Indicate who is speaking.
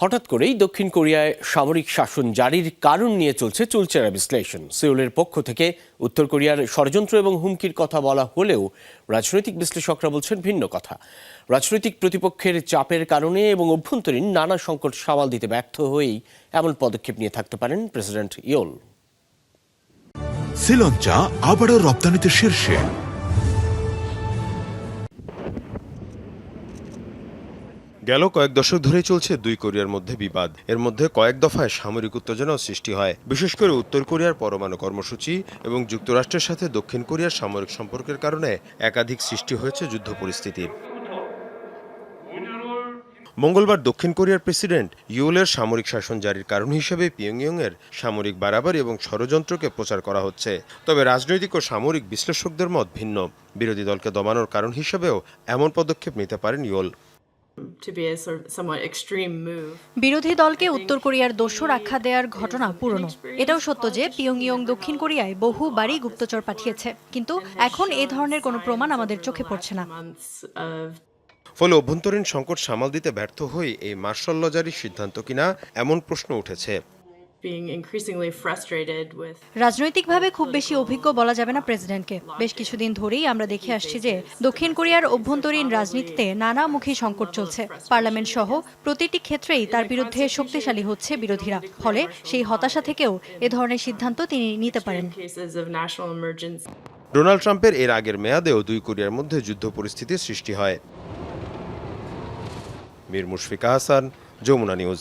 Speaker 1: হঠাৎ করেই দক্ষিণ কোরিয়ায় সামরিক শাসন জারির কারণ নিয়ে চলছে চুলচেরা বিশ্লেষণ। সিউলের পক্ষ থেকে উত্তর কোরিয়ার ষড়যন্ত্র এবং হুমকির কথা বলা হলেও রাজনৈতিক বিশ্লেষকরা বলছেন ভিন্ন কথা। রাজনৈতিক প্রতিপক্ষের চাপের কারণে এবং অভ্যন্তরীণ নানা সংকট সামাল দিতে ব্যর্থ হয়েই এমন পদক্ষেপ নিয়ে থাকতে পারেন প্রেসিডেন্ট ইয়োল।
Speaker 2: শ্রীলঙ্কা আবারও রপ্তানিতে শীর্ষে।
Speaker 3: গেল কয়েক দশক ধরেই চলছে দুই কোরিয়ার মধ্যে বিবাদ। এর মধ্যে কয়েক দফায় সামরিক উত্তেজনাও সৃষ্টি হয়। বিশেষ করে উত্তর কোরিয়ার পরমাণু কর্মসূচি এবং যুক্তরাষ্ট্রের সাথে দক্ষিণ কোরিয়ার সামরিক সম্পর্কের কারণে একাধিক সৃষ্টি হয়েছে যুদ্ধ পরিস্থিতির মঙ্গলবার দক্ষিণ কোরিয়ার প্রেসিডেন্ট ইউলের সামরিক শাসন জারির কারণ হিসেবে পিয়ংইয়ংয়ের সামরিক বাড়াবাড়ি এবং ষড়যন্ত্রকে প্রচার করা হচ্ছে। তবে রাজনৈতিক ও সামরিক বিশ্লেষকদের মত ভিন্ন। বিরোধী দলকে দমানোর কারণ হিসেবেও এমন পদক্ষেপ নিতে পারেন ইউল।
Speaker 4: বিরোধী দলকে উত্তর কোরিয়ার দোষর আখ্যা দেওয়ার ঘটনা পুরনো। এটাও সত্য যে পিয়ংইয়ং দক্ষিণ কোরিয়ায় বহুবারই গুপ্তচর পাঠিয়েছে। কিন্তু এখন এ ধরনের কোনো প্রমাণ আমাদের চোখে পড়ছে না।
Speaker 3: ফলে অভ্যন্তরীণ সংকট সামাল দিতে ব্যর্থ হয়ে এই মার্শাল লজারির সিদ্ধান্ত কিনা এমন প্রশ্ন উঠেছে।
Speaker 5: Being increasingly frustrated with
Speaker 4: রাজনৈতিকভাবে খুব বেশি অভিজ্ঞ বলা যাবে না প্রেসিডেন্টকে। বেশ কিছুদিন ধরেই আমরা দেখে আসছি যে দক্ষিণ কোরিয়ার অভ্যন্তরীণ রাজনীতিতে নানামুখী সংকট চলছে। পার্লামেন্ট সহ প্রতিটি ক্ষেত্রেই তার বিরুদ্ধে শক্তিশালী হচ্ছে বিরোধীরা। ফলে সেই হতাশা থেকেও এ ধরনের সিদ্ধান্ত তিনি নিতে পারেন.
Speaker 3: ডোনাল্ড ট্রাম্পের এর আগের মেয়াদেও দুই কোরিয়ার মধ্যে যুদ্ধ পরিস্থিতির সৃষ্টি হয়। মীর মুশফিকা হাসান যমুনা নিউজ।